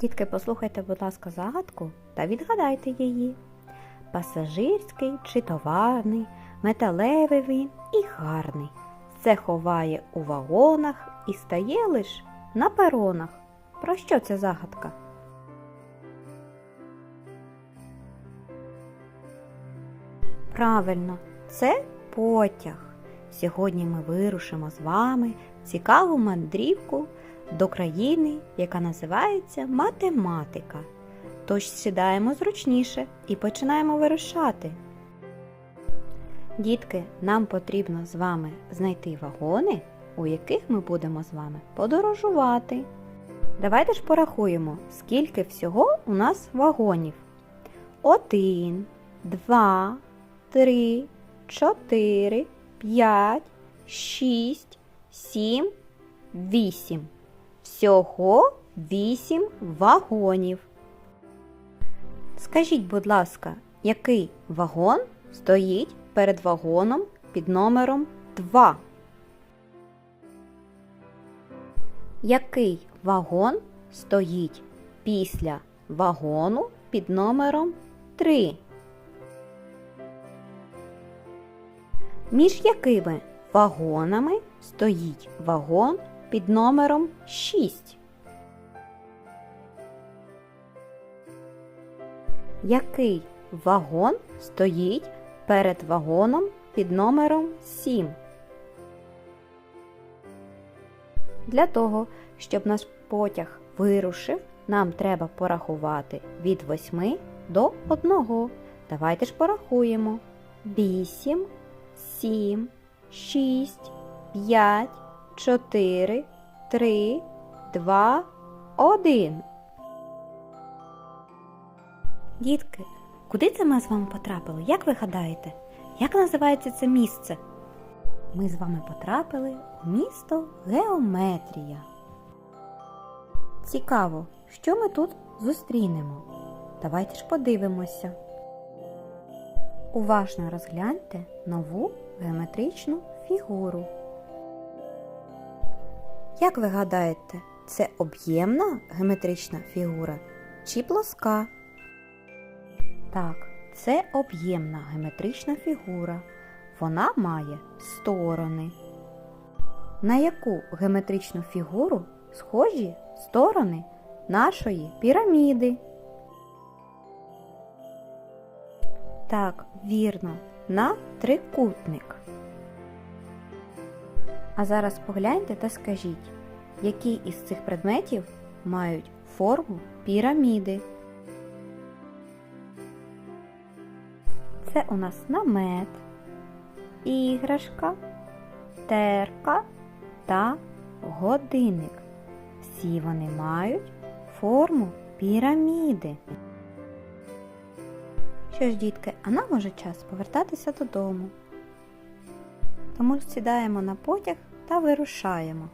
Дітки, послухайте, будь ласка, загадку та відгадайте її. Пасажирський чи товарний, металевий він і гарний. Це ховає у вагонах і стає лиш на перонах. Про що ця загадка? Правильно, це потяг. Сьогодні ми вирушимо з вами цікаву мандрівку до країни, яка називається математика. Тож сідаємо зручніше і починаємо вирушати. Дітки, нам потрібно з вами знайти вагони, у яких ми будемо з вами подорожувати. Давайте ж порахуємо, скільки всього у нас вагонів. Один, два, три, чотири, п'ять, шість, сім, вісім. Всього вісім вагонів. Скажіть, будь ласка, який вагон стоїть перед вагоном під номером 2? Який вагон стоїть після вагону під номером 3? Між якими вагонами стоїть вагон під номером 6? Який вагон стоїть перед вагоном під номером 7? Для того, щоб наш потяг вирушив, нам треба порахувати від 8 до 1. Давайте ж порахуємо. 8, 7, 6, 5, 4, 3, 2, 1. Дітки, куди це ми з вами потрапили? Як ви гадаєте? Як називається це місце? Ми з вами потрапили у місто Геометрія. Цікаво, що ми тут зустрінемо. Давайте ж подивимося. Уважно розгляньте нову геометричну фігуру. Як ви гадаєте, це об'ємна геометрична фігура чи плоска? Так, це об'ємна геометрична фігура. Вона має сторони. На яку геометричну фігуру схожі сторони нашої піраміди? Так, вірно, на трикутник. А зараз погляньте та скажіть, які із цих предметів мають форму піраміди? Це у нас намет, іграшка, терка та годинник. Всі вони мають форму піраміди. Що ж, дітки, а нам уже час повертатися додому. Тому сідаємо на потяг та вирушаємо.